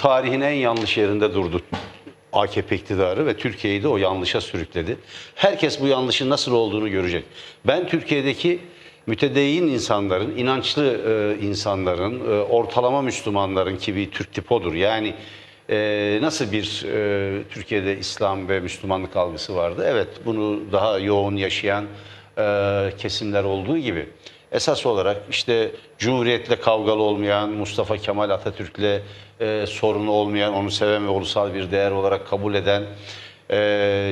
tarihin en yanlış yerinde durdu AKP iktidarı ve Türkiye'yi de o yanlışa sürükledi. Herkes bu yanlışın nasıl olduğunu görecek. Ben Türkiye'deki mütedeyyin insanların, inançlı e, insanların, e, ortalama Müslümanların ki bir Türk tip odur. Yani e, nasıl bir e, Türkiye'de İslam ve Müslümanlık algısı vardı? Evet bunu daha yoğun yaşayan e, kesimler olduğu gibi esas olarak işte Cumhuriyet'le kavgalı olmayan, Mustafa Kemal Atatürk'le e, sorunu olmayan, onu seven ve ulusal bir değer olarak kabul eden, e,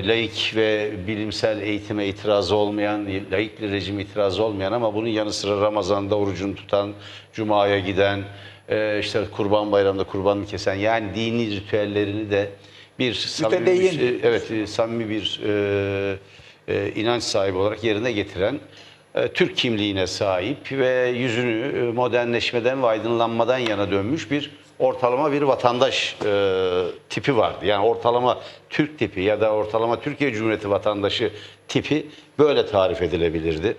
laik ve bilimsel eğitime itirazı olmayan, laikli rejim itirazı olmayan ama bunun yanı sıra Ramazan'da orucunu tutan, Cuma'ya giden, e, işte Kurban Bayramı'nda kurbanını kesen yani dini ritüellerini de bir samimi bir, Mütedeyyin. evet e, samimi bir e, e, inanç sahibi olarak yerine getiren Türk kimliğine sahip ve yüzünü e, modernleşmeden ve aydınlanmadan yana dönmüş bir ortalama bir vatandaş e, tipi vardı. Yani ortalama Türk tipi ya da ortalama Türkiye Cumhuriyeti vatandaşı tipi böyle tarif edilebilirdi.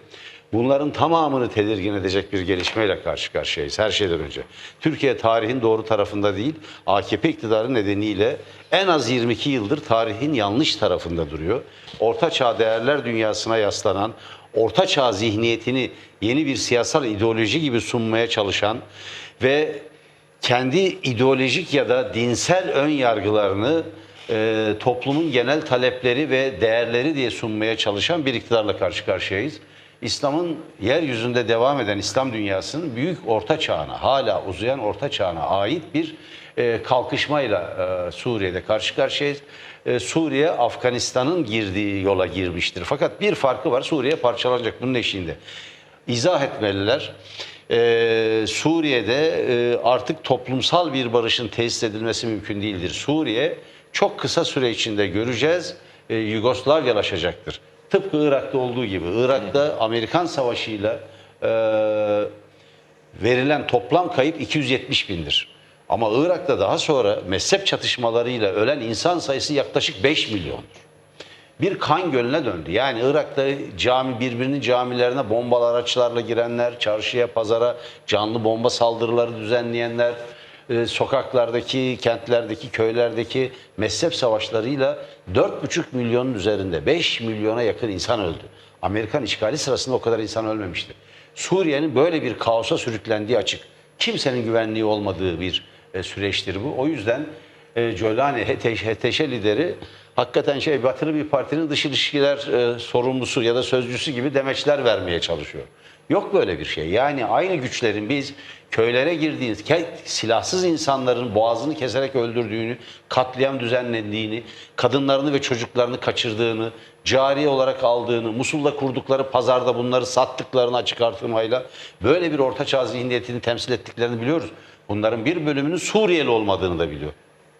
Bunların tamamını tedirgin edecek bir gelişmeyle karşı karşıyayız her şeyden önce. Türkiye tarihin doğru tarafında değil, AKP iktidarı nedeniyle en az 22 yıldır tarihin yanlış tarafında duruyor. Orta çağ değerler dünyasına yaslanan, orta çağ zihniyetini yeni bir siyasal ideoloji gibi sunmaya çalışan ve kendi ideolojik ya da dinsel ön yargılarını e, toplumun genel talepleri ve değerleri diye sunmaya çalışan bir iktidarla karşı karşıyayız. İslam'ın yeryüzünde devam eden İslam dünyasının büyük orta çağına, hala uzayan orta çağına ait bir e, kalkışmayla e, Suriye'de karşı karşıyayız. E, Suriye Afganistan'ın girdiği yola girmiştir. Fakat bir farkı var. Suriye parçalanacak bunun eşiğinde. İzah etmeliler. Ee, Suriye'de e, artık toplumsal bir barışın tesis edilmesi mümkün değildir. Suriye çok kısa süre içinde göreceğiz e, Yugoslavyalaşacaktır. Tıpkı Irak'ta olduğu gibi. Irak'ta Amerikan Savaşı'yla e, verilen toplam kayıp 270 bindir. Ama Irak'ta daha sonra mezhep çatışmalarıyla ölen insan sayısı yaklaşık 5 milyondur bir kan gölüne döndü. Yani Irak'ta cami birbirinin camilerine bombalı araçlarla girenler, çarşıya, pazara canlı bomba saldırıları düzenleyenler, e, sokaklardaki, kentlerdeki, köylerdeki mezhep savaşlarıyla 4,5 milyonun üzerinde 5 milyona yakın insan öldü. Amerikan işgali sırasında o kadar insan ölmemişti. Suriye'nin böyle bir kaosa sürüklendiği açık. Kimsenin güvenliği olmadığı bir e, süreçtir bu. O yüzden e, Jolani HTŞ, HTŞ lideri hakikaten şey batılı bir partinin dış ilişkiler e, sorumlusu ya da sözcüsü gibi demeçler vermeye çalışıyor. Yok böyle bir şey. Yani aynı güçlerin biz köylere girdiğiniz, silahsız insanların boğazını keserek öldürdüğünü, katliam düzenlediğini, kadınlarını ve çocuklarını kaçırdığını, cari olarak aldığını, Musul'da kurdukları pazarda bunları sattıklarını açık artırmayla böyle bir ortaçağ zihniyetini temsil ettiklerini biliyoruz. Bunların bir bölümünün Suriyeli olmadığını da biliyor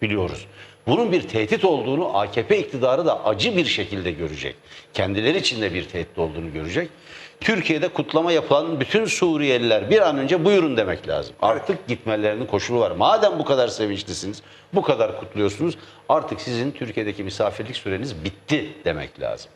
biliyoruz. Bunun bir tehdit olduğunu AKP iktidarı da acı bir şekilde görecek. Kendileri için de bir tehdit olduğunu görecek. Türkiye'de kutlama yapılan bütün Suriyeliler bir an önce buyurun demek lazım. Artık gitmelerinin koşulu var. Madem bu kadar sevinçlisiniz, bu kadar kutluyorsunuz artık sizin Türkiye'deki misafirlik süreniz bitti demek lazım.